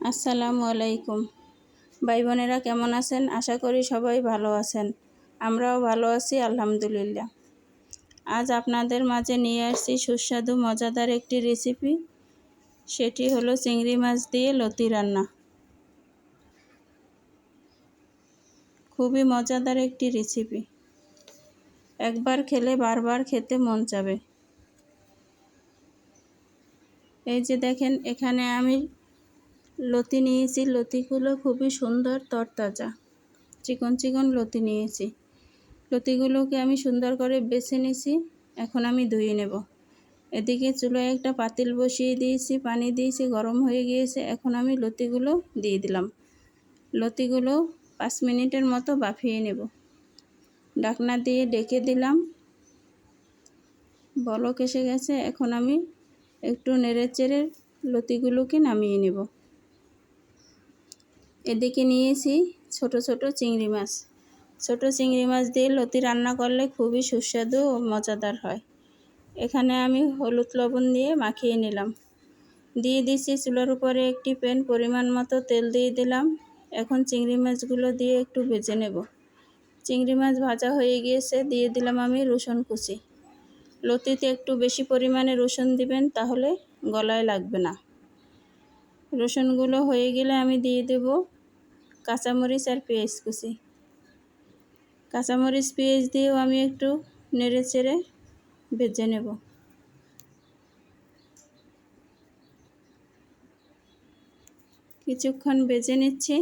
আসসালামু আলাইকুম। ভাই বোনেরা কেমন আছেন? আশা করি সবাই ভালো আছেন। আমরাও ভালো আছি, আলহামদুলিল্লাহ। আজ আপনাদের মাঝে নিয়ে আসছি সুস্বাদু, মজাদার একটি রেসিপি সেটি হলো চিংড়ি মাছ দিয়ে লতি রান্না। খুবই মজাদার একটি রেসিপি একবার খেলে বারবার খেতে মন চাবে। এই যে দেখেন, এখানে আমি লতি নিয়েছি। লতিগুলো খুবই সুন্দর, তরতাজা। চিকন চিকন লতি নিয়েছি। লতিগুলোকে আমি সুন্দর করে বেছে নিয়েছি এখন আমি ধুয়ে নেব। এদিকে চুলোয় একটা পাতিল বসিয়ে দিয়েছি, পানি দিয়েছি, গরম হয়ে গিয়েছে। এখন আমি লতিগুলো দিয়ে দিলাম। লতিগুলো পাঁচ মিনিটের মতো বাফিয়ে নেব। ডাকনা দিয়ে ডেকে দিলাম। বলক এসে গেছে। এখন আমি একটু নেড়ে চেড়ে লতিগুলোকে নামিয়ে নেব। এদিকে নিয়েছি, ছোট ছোট চিংড়ি মাছ। ছোট চিংড়ি মাছ দিয়ে লতি রান্না করলে খুবই সুস্বাদু ও মজাদার হয়। এখানে আমি হলুদ লবণ দিয়ে মাখিয়ে নিলাম। দিয়ে দিচ্ছি চুলার উপরে একটি প্যান, পরিমাণ মতো তেল দিয়ে দিলাম। এখন চিংড়ি মাছগুলো দিয়ে একটু ভেজে নেব। চিংড়ি মাছ ভাজা হয়ে গিয়েছে, দিয়ে দিলাম আমি রসুন কুচি। লতিতে একটু বেশি পরিমাণে রসুন দিবেন, তাহলে গলায় লাগবে না। রসুনগুলো হয়ে গেলে আমি দিয়ে দেব কাঁচামরিচ আর পেঁয়াজ কুচি। কাঁচামরিচ, পেঁয়াজ দিয়েও আমি একটু নেড়ে চেড়ে ভেজে নেব। কিছুক্ষণ বেজে নিচ্ছি।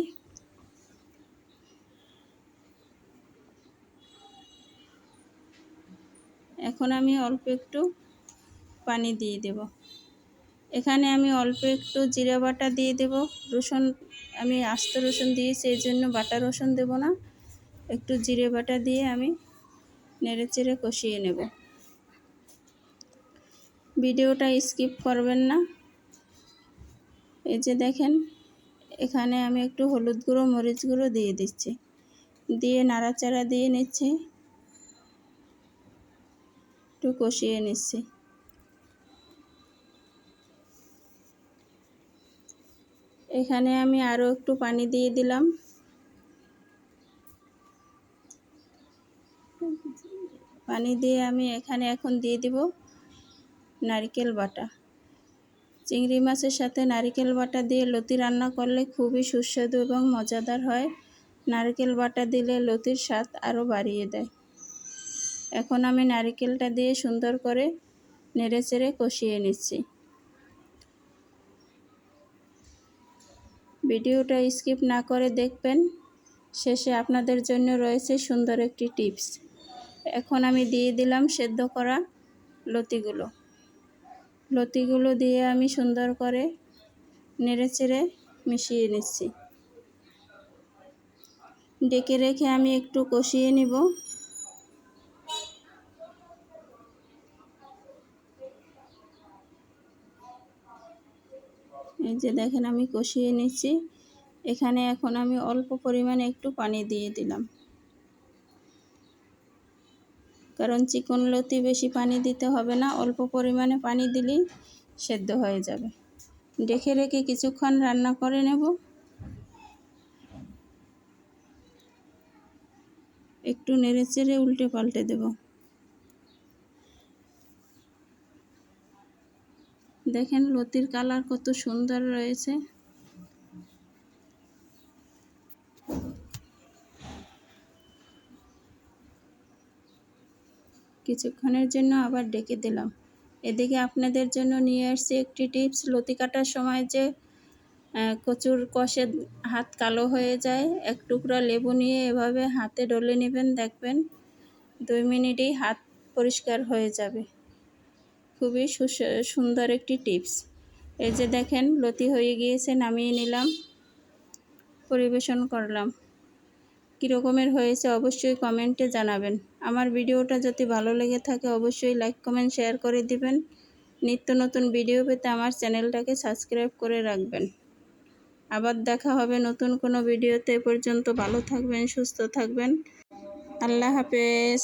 এখন আমি অল্প একটু পানি দিয়ে দেব। এখানে আমি অল্প একটু জিরা বাটা দিয়ে দেব, রসুন আমি আস্ত রসুন দিয়েছি, এই জন্য বাটা রসুন দেব না। একটু জিরে বাটা দিয়ে আমি নেড়ে চেড়ে কষিয়ে নেব। ভিডিওটা স্কিপ করবেন না। এই যে দেখেন, এখানে আমি একটু হলুদ গুঁড়ো, মরিচ গুঁড়ো দিয়ে দিচ্ছি। দিয়ে নাড়াচাড়া দিয়ে নিচ্ছি। একটু কষিয়ে নিচ্ছি। এখানে আমি আরও একটু পানি দিয়ে দিলাম। পানি দিয়ে আমি এখানে এখন দিয়ে দিব নারকেল বাটা। চিংড়ি মাছের সাথে নারকেল বাটা দিয়ে লতি রান্না করলে খুবই সুস্বাদু এবং মজাদার হয়। নারকেল বাটা দিলে লতির স্বাদ আরও বাড়িয়ে দেয়। এখন আমি নারকেলটা দিয়ে সুন্দর করে নেড়ে চেড়ে কষিয়ে নিচ্ছি। ভিডিওটা স্কিপ না করে দেখবেন। শেষে আপনাদের জন্য রয়েছে সুন্দর একটি টিপস। এখন আমি দিয়ে দিলাম সেদ্ধ করা লতিগুলো। লতিগুলো দিয়ে আমি সুন্দর করে নেড়ে চেড়ে মিশিয়ে নিচ্ছি। ডেকে রেখে আমি একটু কষিয়ে নিব। এই যে দেখেন আমি কষিয়ে নিচ্ছি। এখানে এখন আমি অল্প পরিমাণে একটু পানি দিয়ে দিলাম। কারণ চিকন লতি বেশি পানি দিতে হবে না, অল্প পরিমাণে পানি দিলেই সেদ্ধ হয়ে যাবে। ডেকে রেখে কিছুক্ষণ রান্না করে নেব। একটু নেড়ে চেড়ে উল্টে পাল্টে দেবো। দেখেন লতির কালার কত সুন্দর রয়েছে। কিছুক্ষণের জন্য আবার ডেকে দিলাম। এদিকে আপনাদের জন্য নিয়ে আসছি একটি টিপস, লতি কাটার সময় যে কচুর কষে হাত কালো হয়ে যায়, এক টুকরা লেবু নিয়ে এভাবে হাতে ডলে নেবেন, দেখবেন দুই মিনিটেই হাত পরিষ্কার হয়ে যাবে। খুবই সুন্দর একটি টিপস। এই যে দেখেন, লতি হয়ে গিয়েছে, নামিয়ে নিলাম, পরিবেশন করলাম। কীরকমের হয়েছে অবশ্যই কমেন্টে জানাবেন। আমার ভিডিওটা যদি ভালো লেগে থাকে, অবশ্যই লাইক, কমেন্ট, শেয়ার করে দিবেন। নিত্য নতুন ভিডিও পেতে আমার চ্যানেলটাকে সাবস্ক্রাইব করে রাখবেন। আবার দেখা হবে নতুন কোনো ভিডিওতে। পর্যন্ত ভালো থাকবেন, সুস্থ থাকবেন। আল্লাহ হাফেজ।